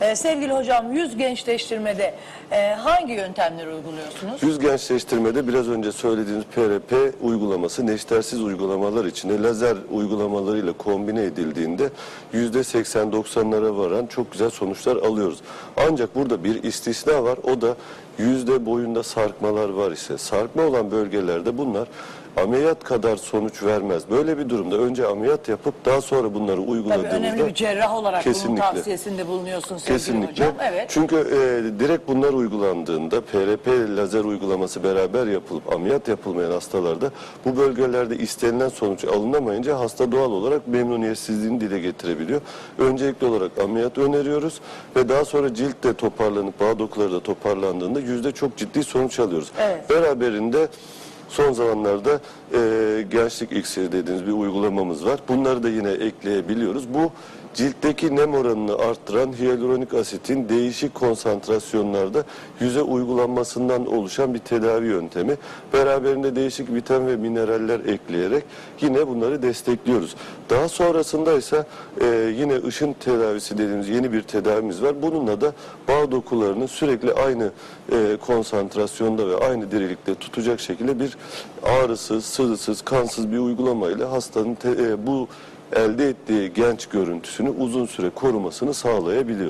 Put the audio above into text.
Ee, sevgili hocam yüz gençleştirmede e, hangi yöntemleri uyguluyorsunuz? Yüz gençleştirmede biraz önce söylediğiniz PRP uygulaması neştersiz uygulamalar içinde lazer uygulamalarıyla kombine edildiğinde yüzde 80-90'lara varan çok güzel sonuçlar alıyoruz. Ancak burada bir istisna var o da yüzde boyunda sarkmalar var ise sarkma olan bölgelerde bunlar ameliyat kadar sonuç vermez. Böyle bir durumda önce ameliyat yapıp daha sonra bunları Tabii uyguladığımızda önemli bir cerrah olarak bunun Kesinlikle. tavsiyesinde bulunuyorsun sevgili Kesinlikle. hocam. Evet. Çünkü e, direkt bunlar uygulandığında PRP lazer uygulaması beraber yapılıp ameliyat yapılmayan hastalarda bu bölgelerde istenilen sonuç alınamayınca hasta doğal olarak memnuniyetsizliğini dile getirebiliyor. Öncelikli olarak ameliyat öneriyoruz ve daha sonra cilt de toparlanıp bağ dokuları da toparlandığında yüzde çok ciddi sonuç alıyoruz. Evet. Beraberinde Son zamanlarda e, gençlik iksiri dediğimiz bir uygulamamız var. Bunları da yine ekleyebiliyoruz. Bu ciltteki nem oranını arttıran hyaluronik asitin değişik konsantrasyonlarda yüze uygulanmasından oluşan bir tedavi yöntemi. Beraberinde değişik vitamin ve mineraller ekleyerek yine bunları destekliyoruz. Daha sonrasında ise e, yine ışın tedavisi dediğimiz yeni bir tedavimiz var. Bununla da bağ dokularını sürekli aynı e, konsantrasyonda ve aynı dirilikte tutacak şekilde bir ağrısız, sızısız, kansız bir uygulamayla hastanın te- e, bu elde ettiği genç görüntüsünü uzun süre korumasını sağlayabiliyoruz.